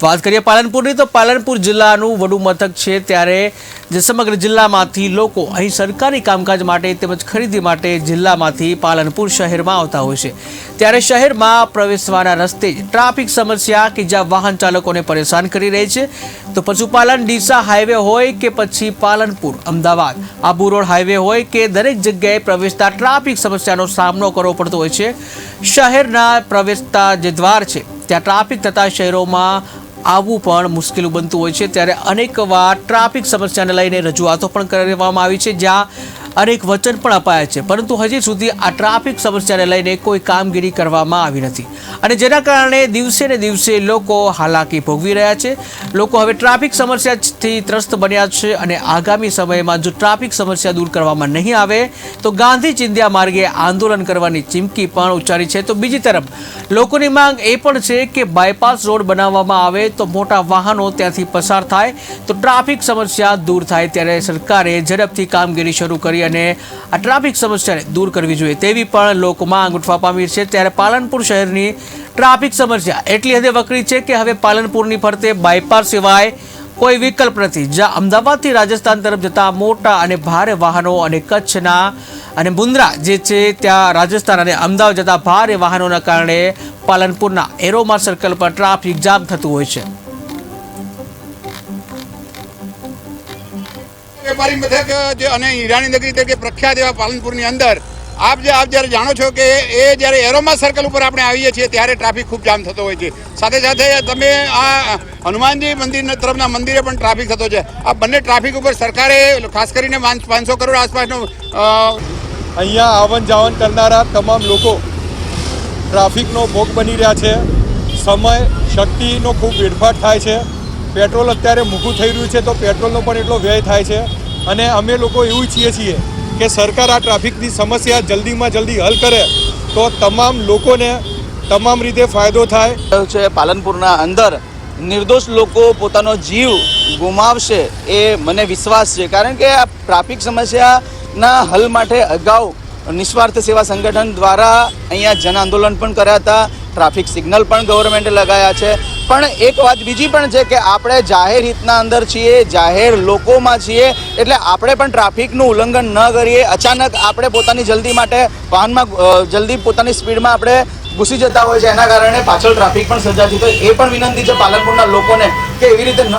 વાત કરીએ પાલનપુરની, તો પાલનપુર જિલ્લાનું વડું મથક છે ત્યારે જે સમગ્ર જિલ્લામાંથી લોકો અહીં સરકારી કામકાજ માટે તેમજ ખરીદી માટે જિલ્લામાંથી પાલનપુર શહેરમાં આવતા હોય છે. ત્યારે શહેરમાં પ્રવેશવાના રસ્તે ટ્રાફિક સમસ્યા કે જ્યાં વાહન ચાલકોને પરેશાન કરી રહી છે. તો પશુપાલન ડીસા હાઈવે હોય કે પછી પાલનપુર, અમદાવાદ, આબુ રોડ હાઈવે હોય કે દરેક જગ્યાએ પ્રવેશતા ટ્રાફિક સમસ્યાનો સામનો કરવો પડતો હોય છે. શહેરના પ્રવેશતા જે દ્વાર છે, ત્યાં ટ્રાફિક થતા શહેરોમાં આવવું પણ મુશ્કેલ બનતું હોય છે. ત્યારે અનેક વાર ટ્રાફિક સમસ્યાને લઈને રજૂઆતો પણ કરવામાં આવી છે, જ્યાં અનેક વચન પણ અપાયા છે. પરંતુ હજી સુધી આ ટ્રાફિક સમસ્યાને લઈને કોઈ કામગીરી કરવામાં આવી નથી. અને જેના કારણે દિવસે ને દિવસે લોકો હાલાકી ભોગવી રહ્યા છે. લોકો હવે ટ્રાફિક સમસ્યાથી ત્રસ્ત બન્યા છે અને આગામી સમયમાં જો ટ્રાફિક સમસ્યા દૂર કરવામાં નહીં આવે, તો ગાંધી ચિંધ્યા માર્ગે આંદોલન કરવાની ચીમકી પણ ઉચ્ચારી છે. તો બીજી તરફ, લોકોની માંગ એ પણ છે કે બાયપાસ રોડ બનાવવામાં આવે તો મોટા વાહનો ત્યાંથી પસાર થાય, તો ટ્રાફિક સમસ્યા દૂર થાય ત્યારે સરકારે ઝડપથી કામગીરી શરૂ કરી અને આ ટ્રાફિક સમસ્યાને દૂર કરવી જોઈએ તેવી પણ લોકો માંગ ઉઠવા પામી છે. ત્યારે પાલનપુર શહેરની ટ્રાફિક સમસ્યા. એટલી હદે વકરી છે કે હવે પાલનપુરની ફરતે બાયપાસ સિવાય કોઈ વિકલ્પ નથી. જ્યાં અમદાવાદથી રાજસ્થાન તરફ જતા મોટા અને ભારે વાહનો અને કચ્છના અને મુન્દ્રા જે છે ત્યાં રાજસ્થાન અને અમદાવાદ જતા ભારે વાહનોના કારણે પાલનપુરના એરોમા સર્કલ પર ટ્રાફિક જામ થતું હોય છે. વેપારી મથક, જે અને ઈરાની નગરી તરીકે પ્રખ્યાત એવા પાલનપુરની અંદર આપ જે આપ જ્યારે જાણો છો કે એ જ્યારે એરોમા સર્કલ ઉપર આપણે આવીએ છીએ, ત્યારે ટ્રાફિક ખૂબ જામ થતો હોય છે. સાથે સાથે તમે આ હનુમાનજી મંદિર તરફના મંદિરે પણ ટ્રાફિક થતો છે. આ બંને ટ્રાફિક ઉપર સરકારે, ખાસ કરીને પાંચસો કરોડ આસપાસનો અહીંયા આવન જાવન કરનારા તમામ લોકો ટ્રાફિકનો ભોગ બની રહ્યા છે. સમય, શક્તિનો ખૂબ વેડફાટ થાય છે. પેટ્રોલ અત્યારે મોંઘું થઈ રહ્યું છે, તો પેટ્રોલનો પણ એટલો વ્યય થાય છે. અને અમે લોકો એવું ઈચ્છીએ છીએ કે સરકાર આ ટ્રાફિકની સમસ્યા જલ્દીમાં જલ્દી હલ કરે, તો તમામ લોકોને તમામ રીતે ફાયદો થાય. છે પાલનપુરના અંદર. નિર્દોષ લોકો પોતાનો જીવ ગુમાવશે એ મને વિશ્વાસ છે. કારણ કે આ ટ્રાફિક સમસ્યાના હલ માટે અગાઉ નિસ્વાર્થ સેવા સંગઠન દ્વારા અહીંયા જન આંદોલન પણ કર્યા હતા. ટ્રાફિક સિગ્નલ પણ ગવર્મેન્ટે લગાયા છે. પણ એક વાત બીજી પણ છે કે આપણે જાહેર હિતના અંદર છીએ, જાહેર લોકોમાં છીએ, એટલે આપણે પણ ટ્રાફિકનું ઉલ્લંઘન ન કરીએ. અચાનક આપણે પોતાની જલ્દી માટે વાહનમાં જલ્દી પોતાની સ્પીડમાં આપણે ઘૂસી જતા હોય છે. એના કારણે પાછળ ટ્રાફિક પણ સર્જાતી તો એ પણ વિનંતી છે પાલનપુરના લોકોને કે એવી રીતે ન